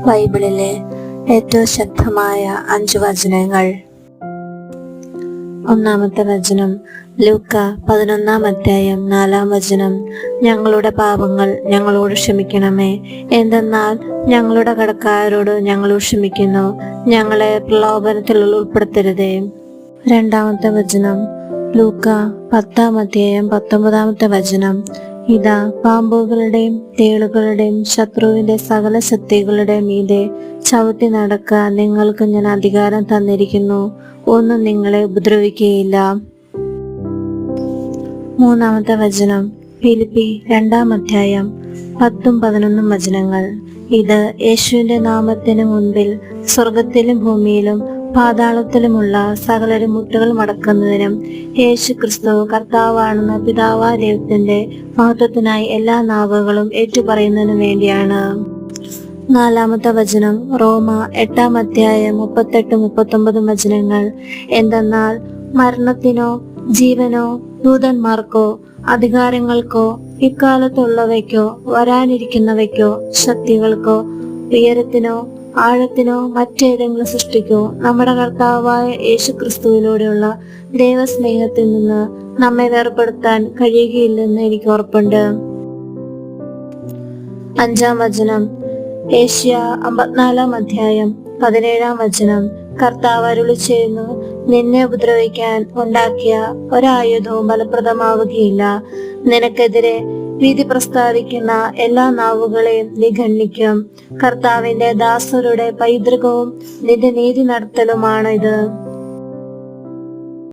ബൈബിളിലെ ഏറ്റവും ശക്തമായ അഞ്ചു വചനങ്ങൾ. ഒന്നാമത്തെ വചനം ലൂക്ക പതിനൊന്നാം അധ്യായം നാലാം വചനം ഞങ്ങളുടെ പാപങ്ങൾ ഞങ്ങളോട് ക്ഷമിക്കണമേ. എന്തെന്നാൽ ഞങ്ങളുടെ കടക്കാരോട് ഞങ്ങളോട് ക്ഷമിക്കുന്നു. ഞങ്ങളെ പ്രലോഭനത്തിൽ ഉൾപ്പെടുത്തരുതേ. രണ്ടാമത്തെ വചനം ലൂക്ക പത്താം അധ്യായം പത്തൊമ്പതാമത്തെ വചനം ഇതാ പാമ്പുകളുടെയും തേളുകളുടെയും ശത്രുവിന്റെ സകല ശക്തികളുടെ മീതെ ചവിട്ടി നടക്കാൻ നിങ്ങൾക്ക് ഞാൻ അധികാരം തന്നിരിക്കുന്നു. ഒന്നും നിങ്ങളെ ഉപദ്രവിക്കുകയില്ല. മൂന്നാമത്തെ വചനം. ഫിലിപ്പി രണ്ടാം അധ്യായം പത്തും പതിനൊന്നും വചനങ്ങൾ. ഇത് യേശുവിന്റെ നാമത്തിന് മുൻപിൽ സ്വർഗത്തിലും ഭൂമിയിലും പാതാളത്തിലുമുള്ള സകലരും മുട്ടുകൾ മടക്കുന്നതിനും യേശു ക്രിസ്തു കർത്താവാണെന്ന പിതാവാ ദൈവത്തിന്റെ മഹത്വത്തിനായി എല്ലാ നാവുകളും ഏറ്റുപറയുന്നതിനു വേണ്ടിയാണ്. നാലാമത്തെ വചനം റോമ എട്ടാം അധ്യായം മുപ്പത്തെട്ട് മുപ്പത്തൊമ്പത് വചനങ്ങൾ. എന്തെന്നാൽ മരണത്തിനോ ജീവനോ ദൂതന്മാർക്കോ അധികാരങ്ങൾക്കോ ഇക്കാലത്തുള്ളവയ്ക്കോ വരാനിരിക്കുന്നവയ്ക്കോ ശക്തികൾക്കോ ഉയരത്തിനോ ആഴത്തിനോ മറ്റേതെങ്കിലും സൃഷ്ടിക്കോ നമ്മുടെ കർത്താവായ യേശു ക്രിസ്തുവിലൂടെയുള്ള ദൈവസ്നേഹത്തിൽ നിന്ന് നമ്മെ വേർപെടുത്താൻ കഴിയുകയില്ലെന്ന് എനിക്ക് ഉറപ്പുണ്ട്. അഞ്ചാം വചനം. ഏഷ്യ അമ്പത്തിനാലാം അധ്യായം പതിനേഴാം വചനം. കർത്താവ് അരുളി ചെയ്യുന്നു നിന്നെ ഉപദ്രവിക്കാൻ ഉണ്ടാക്കിയ ഒരായുധവും ഫലപ്രദമാവുകയില്ല. നിനക്കെതിരെ വിധി പ്രസ്താവിക്കുന്ന എല്ലാ നാവുകളെയും നിഗണ്ണിക്കും കർത്താവിന്റെ ദാസരുടെ പൈതൃകവും നിന്റെ നീതി നടത്തലുമാണ് ഇത്